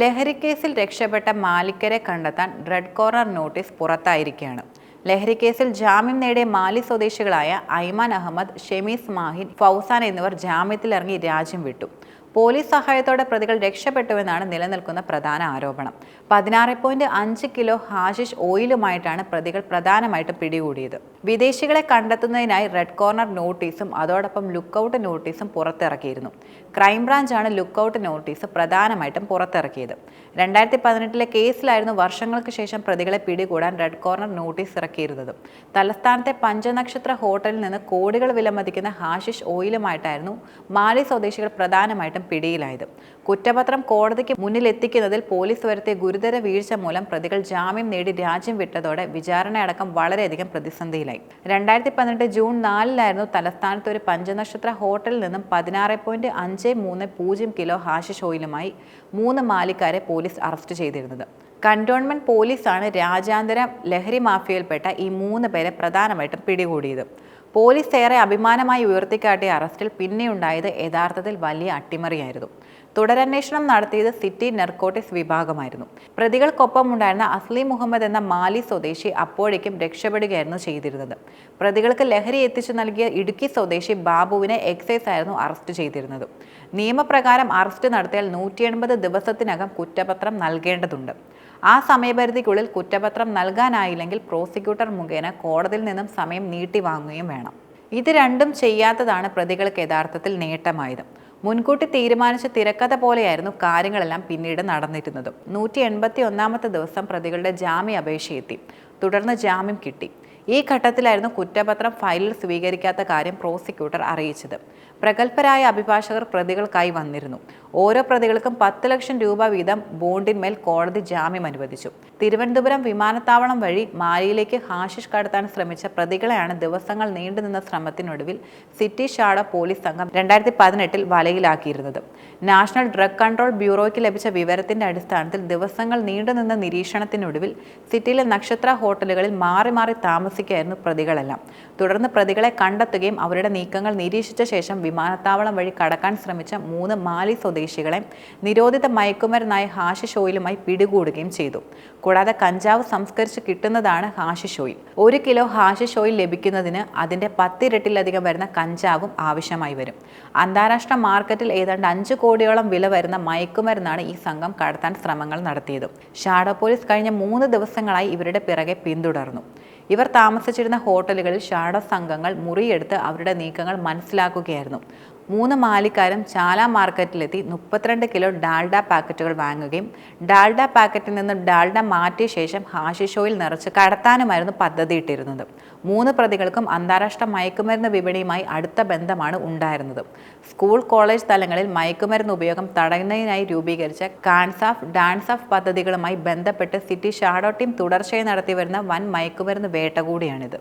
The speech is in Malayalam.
ലഹരിക്കേസിൽ രക്ഷപ്പെട്ട മാലിക്കരെ കണ്ടെത്താൻ റെഡ് കോർണർ നോട്ടീസ് പുറത്തായിരിക്കുകയാണ്. ലഹരിക്കേസിൽ ജാമ്യം നേടിയ മാലി സ്വദേശികളായ ഐമാൻ അഹമ്മദ് ഷെമീസ് മാഹിൻ ഫൗസാൻ എന്നിവർ ജാമ്യത്തിലിറങ്ങി രാജ്യം വിട്ടു. പോലീസ് സഹായത്തോടെ പ്രതികൾ രക്ഷപ്പെട്ടുവെന്നാണ് നിലനിൽക്കുന്ന പ്രധാന ആരോപണം. പതിനാറ് പോയിന്റ് അഞ്ച് കിലോ ഹാഷിഷ് ഓയിലുമായിട്ടാണ് പ്രതികൾ പ്രധാനമായിട്ടും പിടികൂടിയത്. വിദേശികളെ കണ്ടെത്തുന്നതിനായി റെഡ് കോർണർ നോട്ടീസും അതോടൊപ്പം ലുക്കൌട്ട് നോട്ടീസും പുറത്തിറക്കിയിരുന്നു. ക്രൈംബ്രാഞ്ചാണ് ലുക്കൌട്ട് നോട്ടീസ് പ്രധാനമായിട്ടും പുറത്തിറക്കിയത്. രണ്ടായിരത്തി പതിനെട്ടിലെ കേസിലായിരുന്നു വർഷങ്ങൾക്ക് ശേഷം പ്രതികളെ പിടികൂടാൻ റെഡ് കോർണർ നോട്ടീസ് ഇറക്കിയിരുന്നത്. തലസ്ഥാനത്തെ പഞ്ചനക്ഷത്ര ഹോട്ടലിൽ നിന്ന് കോടികൾ വിലമതിക്കുന്ന ഹാഷിഷ് ഓയിലുമായിട്ടായിരുന്നു മാലി സ്വദേശികൾ പ്രധാനമായിട്ടും പിടിയിലായത്. കുറ്റപത്രം കോടതിക്ക് മുന്നിലെത്തിക്കുന്നതിൽ പോലീസ് വരുത്തിയ ഗുരുതര വീഴ്ച മൂലം പ്രതികൾ ജാമ്യം നേടി രാജ്യം വിട്ടതോടെ വിചാരണയടക്കം വളരെയധികം പ്രതിസന്ധിയിലായി. രണ്ടായിരത്തി പതിനെട്ട് ജൂൺ നാലിലായിരുന്നു തലസ്ഥാനത്ത് ഒരു പഞ്ചനക്ഷത്ര ഹോട്ടലിൽ നിന്നും പതിനാറ് പോയിന്റ് അഞ്ച് മൂന്ന് പൂജ്യം കിലോ ഹാഷിഷ് ഓയിലുമായി മൂന്ന് മാലിക്കാരെ പോലീസ് അറസ്റ്റ് ചെയ്തിരുന്നത്. കണ്ടോൺമെന്റ് പോലീസാണ് രാജ്യാന്തര ലഹരി മാഫിയയിൽപ്പെട്ട ഈ മൂന്ന് പേരെ പ്രധാനമായിട്ടും പിടികൂടിയത്. പോലീസ് ഏറെ അഭിമാനമായി ഉയർത്തിക്കാട്ടിയ അറസ്റ്റിൽ പിന്നെയുണ്ടായത് യഥാർത്ഥത്തിൽ വലിയ അട്ടിമറിയായിരുന്നു. തുടരന്വേഷണം നടത്തിയത് സിറ്റി നെർക്കോട്ടിക്സ് വിഭാഗമായിരുന്നു. പ്രതികൾക്കൊപ്പം ഉണ്ടായിരുന്ന അസ്ലി മുഹമ്മദ് എന്ന മാലി സ്വദേശി അപ്പോഴേക്കും രക്ഷപ്പെടുകയായിരുന്നു ചെയ്തിരുന്നത്. പ്രതികൾക്ക് ലഹരി എത്തിച്ചു നൽകിയ ഇടുക്കി സ്വദേശി ബാബുവിനെ എക്സൈസ് ആയിരുന്നു അറസ്റ്റ് ചെയ്തിരുന്നത്. നിയമപ്രകാരം അറസ്റ്റ് നടത്തിയാൽ നൂറ്റി ദിവസത്തിനകം കുറ്റപത്രം നൽകേണ്ടതുണ്ട്. ആ സമയപരിധിക്കുള്ളിൽ കുറ്റപത്രം നൽകാനായില്ലെങ്കിൽ പ്രോസിക്യൂട്ടർ മുഖേന കോടതിയിൽ നിന്നും സമയം നീട്ടി വാങ്ങുകയും വേണം. ഇത് രണ്ടും ചെയ്യാത്തതാണ് പ്രതികൾക്ക് യഥാർത്ഥത്തിൽ നേട്ടമായത്. മുൻകൂട്ടി തീരുമാനിച്ച തിരക്കഥ പോലെയായിരുന്നു കാര്യങ്ങളെല്ലാം പിന്നീട് നടന്നിരുന്നത്. നൂറ്റി എൺപത്തി ഒന്നാമത്തെ ദിവസം പ്രതികളുടെ ജാമ്യ അപേക്ഷ എത്തി തുടർന്ന് ജാമ്യം കിട്ടി. ഈ ഘട്ടത്തിലായിരുന്നു കുറ്റപത്രം ഫയലിൽ സ്വീകരിക്കാത്ത കാര്യം പ്രോസിക്യൂട്ടർ അറിയിച്ചത്. പ്രഗത്ഭരായ അഭിഭാഷകർ പ്രതികൾക്കായി വന്നിരുന്നു. ഓരോ പ്രതികൾക്കും പത്ത് ലക്ഷം രൂപ വീതം ബോണ്ടിന്മേൽ കോടതി ജാമ്യം അനുവദിച്ചു. തിരുവനന്തപുരം വിമാനത്താവളം വഴി മാലിയിലേക്ക് ഹാഷിഷ് കടത്താൻ ശ്രമിച്ച പ്രതികളെയാണ് ദിവസങ്ങൾ നീണ്ടുനിന്ന ശ്രമത്തിനൊടുവിൽ സിറ്റി ഷാഡ പോലീസ് സംഘം രണ്ടായിരത്തി പതിനെട്ടിൽ വലയിലാക്കിയിരുന്നത്. നാഷണൽ ഡ്രഗ് കൺട്രോൾ ബ്യൂറോയ്ക്ക് ലഭിച്ച വിവരത്തിന്റെ അടിസ്ഥാനത്തിൽ ദിവസങ്ങൾ നീണ്ടുനിന്ന നിരീക്ഷണത്തിനൊടുവിൽ സിറ്റിയിലെ നക്ഷത്ര ഹോട്ടലുകളിൽ മാറി മാറി താമസിക്കുകയായിരുന്നു പ്രതികളെല്ലാം. തുടർന്ന് പ്രതികളെ കണ്ടെത്തുകയും അവരുടെ നീക്കങ്ങൾ നിരീക്ഷിച്ച ശേഷം വിമാനത്താവളം വഴി കടക്കാൻ ശ്രമിച്ച മൂന്ന് മാലി സ്വദേശികളെ നിരോധിത മയക്കുമരുന്നായ ഹാഷിഷ് ഓയിലുമായി പിടികൂടുകയും ചെയ്തു. കൂടാതെ കഞ്ചാവ് സംസ്കരിച്ച് കിട്ടുന്നതാണ് ഹാഷിഷ് ഓയിൽ ഒരു കിലോ ഹാഷിഷ് ഓയിൽ ലഭിക്കുന്നതിന് അതിന്റെ പത്തിരട്ടിലധികം വരുന്ന കഞ്ചാവും ആവശ്യമായി വരും. അന്താരാഷ്ട്ര മാർക്കറ്റിൽ ഏതാണ്ട് അഞ്ച് കോടിയോളം വില വരുന്ന മയക്കുമരുന്നാണ് ഈ സംഘം കടത്താൻ ശ്രമങ്ങൾ നടത്തിയത്. ഷാഡോ പോലീസ് കഴിഞ്ഞ മൂന്ന് ദിവസങ്ങളായി ഇവരുടെ പിറകെ പിന്തുടർന്നു. ഇവർ താമസിച്ചിരുന്ന ഹോട്ടലുകളിൽ ഷാഡ സംഘങ്ങൾ മുറിയെടുത്ത് അവരുടെ നീക്കങ്ങൾ മനസ്സിലാക്കുകയായിരുന്നു. മൂന്ന് മാലിക്കാരും ചാല മാർക്കറ്റിലെത്തി മുപ്പത്തിരണ്ട് കിലോ ഡാൽഡ പാക്കറ്റുകൾ വാങ്ങുകയും ഡാൽഡ പാക്കറ്റിൽ നിന്നും ഡാൽഡ മാറ്റിയ ശേഷം ഹാഷിഷോയിൽ നിറച്ച് കടത്താനുമായിരുന്നു പദ്ധതിയിട്ടിരുന്നത് മൂന്ന് പ്രതികൾക്കും അന്താരാഷ്ട്ര മയക്കുമരുന്ന് വിപണിയുമായി അടുത്ത ബന്ധമാണ് ഉണ്ടായിരുന്നത്. സ്കൂൾ കോളേജ് തലങ്ങളിൽ മയക്കുമരുന്ന് ഉപയോഗം തടയുന്നതിനായി രൂപീകരിച്ച ഡാൻസ് ഓഫ് പദ്ധതികളുമായി ബന്ധപ്പെട്ട് സിറ്റി ഷാഡോ ടീം തുടർച്ചയായി നടത്തിവരുന്ന വൻ മയക്കുമരുന്ന് വേട്ട കൂടിയാണിത്.